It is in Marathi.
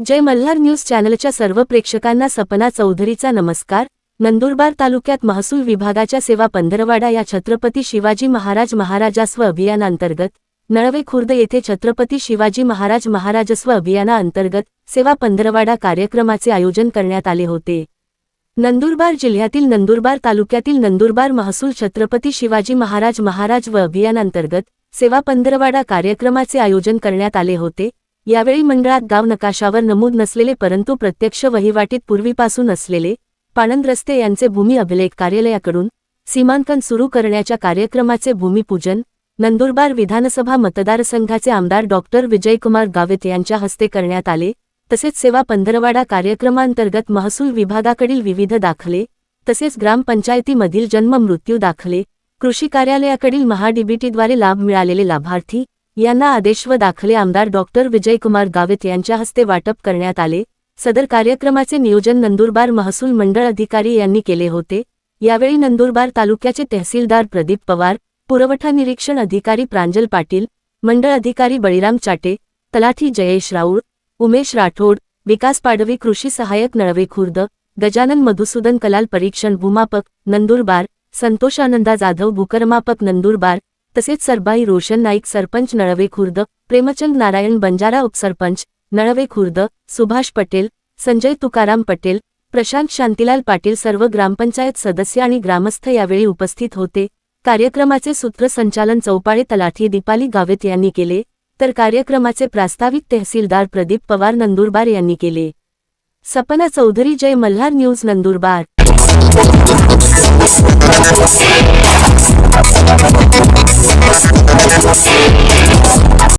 जय मल्हार न्यूज चॅनलच्या सर्व प्रेक्षकांना सपना चौधरीचा नमस्कार. नंदुरबार तालुक्यात महसूल विभागाच्या सेवा पंधरवाडा या छत्रपती शिवाजी महाराज महाराजस्व अभियानांतर्गत नळवे खुर्द येथे छत्रपती शिवाजी महाराज महाराजस्व अभियानाअंतर्गत सेवा पंधरवाडा कार्यक्रमाचे आयोजन करण्यात आले होते. नंदुरबार जिल्ह्यातील नंदुरबार तालुक्यातील नंदुरबार महसूल छत्रपती शिवाजी महाराज महाराज व अभियानांतर्गत सेवा पंधरवाडा कार्यक्रमाचे आयोजन करण्यात आले होते. यावेळी मंडळात गाव नकाशावर नमूद नसलेले परंतु प्रत्यक्ष वहिवाटीत पूर्वीपासून असलेले पाणंद रस्ते यांचे भूमी अभिलेख कार्यालयाकडून सीमांकन सुरू करण्याच्या कार्यक्रमाचे भूमिपूजन नंदुरबार विधानसभा मतदारसंघाचे आमदार डॉक्टर विजयकुमार गावित यांच्या हस्ते करण्यात आले तसेच सेवा पंधरवाडा कार्यक्रमांतर्गत महसूल विभागाकडील विविध दाखले तसेच ग्रामपंचायतीमधील जन्म मृत्यू दाखले कृषी कार्यालयाकडील महाडीबीटीद्वारे लाभ मिळालेले लाभार्थी यांना आदेश व दाखले आमदार डॉक्टर विजयकुमार गावित यांच्या हस्ते वाटप करण्यात आले. सदर कार्यक्रमाचे नियोजन नंदुरबार महसूल मंडळ अधिकारी यांनी केले होते. यावेळी नंदुरबार तालुक्याचे तहसीलदार प्रदीप पवार पुरवठा निरीक्षण अधिकारी प्रांजल पाटील मंडळ अधिकारी बळीराम चाटे तलाठी जयेश राऊळ उमेश राठोड विकास पाडवी कृषी सहाय्यक नळवे खुर्द गजानन मधुसूदन कलाल परीक्षण भूमापक नंदुरबार संतोष आनंदा जाधव भूकरमापक नंदुरबार तसेच सरबाई रोशन नाईक सरपंच नळवे खुर्द प्रेमचंद नारायण बंजारा उपसरपंच नळवे खुर्द सुभाष पटेल संजय तुकाराम पटेल प्रशांत शांतीलाल पाटील सर्व ग्रामपंचायत सदस्य आणि ग्रामस्थ यावेळी उपस्थित होते. कार्यक्रमाचे सूत्रसंचालन चौपाळे तलाठी दीपाली गावित यांनी केले तर कार्यक्रमाचे प्रास्ताविक तहसीलदार प्रदीप पवार नंदुरबार यांनी केले. सपना चौधरी जय मल्हार न्यूज नंदुरबार.